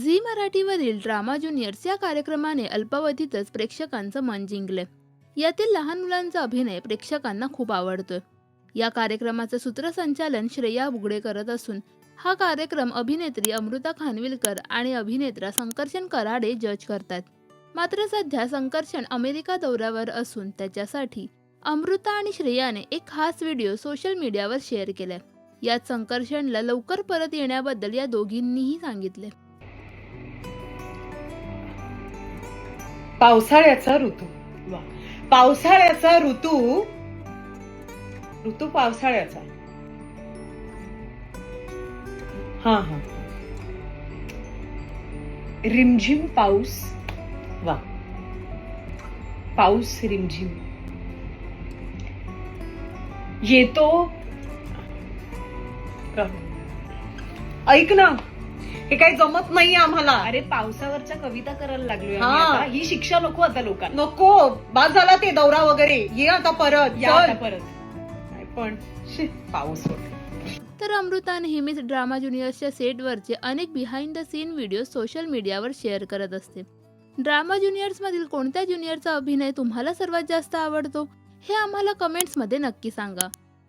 Zee मराठीवरील drama juniors या कार्यक्रमाने अल्पावधीतच प्रेक्षकांचं मन जिंकले. यातील लहान मुलांचा अभिनय प्रेक्षकांना खूप आवडतोय या कार्यक्रमाचं सूत्रसंचालन श्रेया बुगडे करत असून हा कार्यक्रम अभिनेत्री अमृता खानविलकर आणि अभिनेत्रा संकर्षण कराडे जज करतात. मात्र सध्या संकर्षण अमेरिका दौऱ्यावर असून त्याच्यासाठी अमृता आणि श्रेयाने एक खास व्हिडिओ सोशल मीडियावर शेअर केलाय. यात संकर्षणला लवकर परत येण्याबद्दल या दोघींनीही सांगितले. पावसाळ्याचा ऋतू. पावसाळ्याचा ऋतू ऋतू पावसाळ्याचा. हा हा. रिमझिम पाऊस. वा. पाऊस रिमझिम. येतो. ऐक ना. हे काही जमत नाही आम्हाला. अरे पावसावरच्या कविता करायला लागलोय हा. आम्ही आता. ही शिक्षा नको आता लोकांना. नको. बाद झाला ते दौरा वगैरे. ये आता परत. या चल. आता परत. नाही पण शी, पाऊस होते तर अमृता नेहमीच ड्रामा ज्युनियर्सच्या सेटवरचे अनेक behind the scene video social मीडियावर शेअर करत असते. ड्रामा ज्युनियर्समधील कोणत्या ज्युनियरचा अभिनय तुम्हाला सर्वात जास्त आवडतो हे आम्हाला कमेंट्समध्ये नक्की सांगा.